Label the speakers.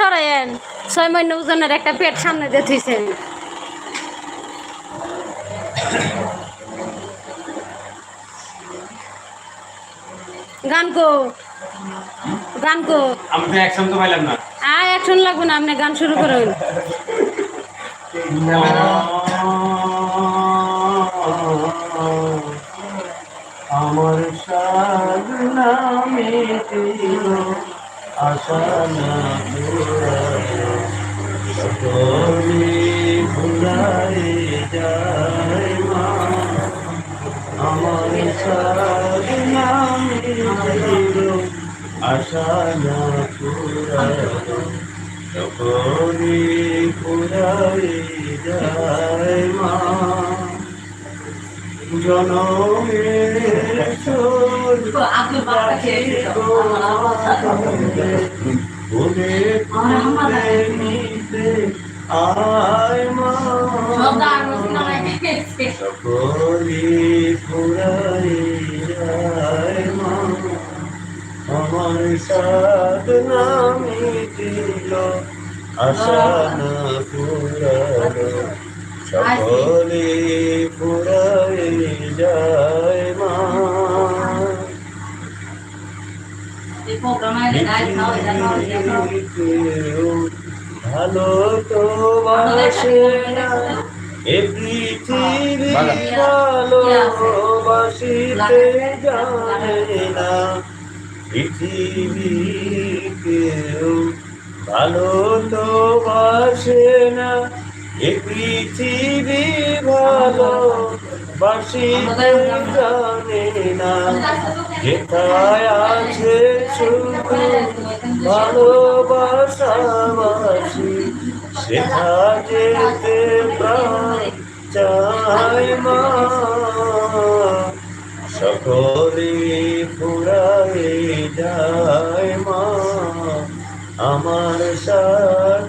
Speaker 1: সরাইয়েন। ছয় মহিনা ওজনের একটা পেট সামনে দিয়ে থুইছেন। গান কো গান কো
Speaker 2: আমি তো তো পাইলাম না।
Speaker 1: আয় অ্যাকশন লাগবে না আপনি গান শুরু করুন।
Speaker 2: আমার দিল আশা না সকলে ভুলাই যায় মা আমার সাদ নামে দিল আশা না সকলে ভুলাই যায় মা জনমের সুর
Speaker 3: আপনি
Speaker 2: সকলি মা আমার সাদ নামি দিল আশা না ফুরালো সকলে ভালো তো বাসে না। এ পৃথিবী ভালো বাসিতে জানে না পৃথিবী কেউ ভালো তো বাসে না পৃথিবী ভালো বাসিতে জানে না। যেথায় আছে সুখ ভালোবাসাবাসি সেথা যেতে চাই মা। সকলে ফুরাই যায় মা। আমার সাথ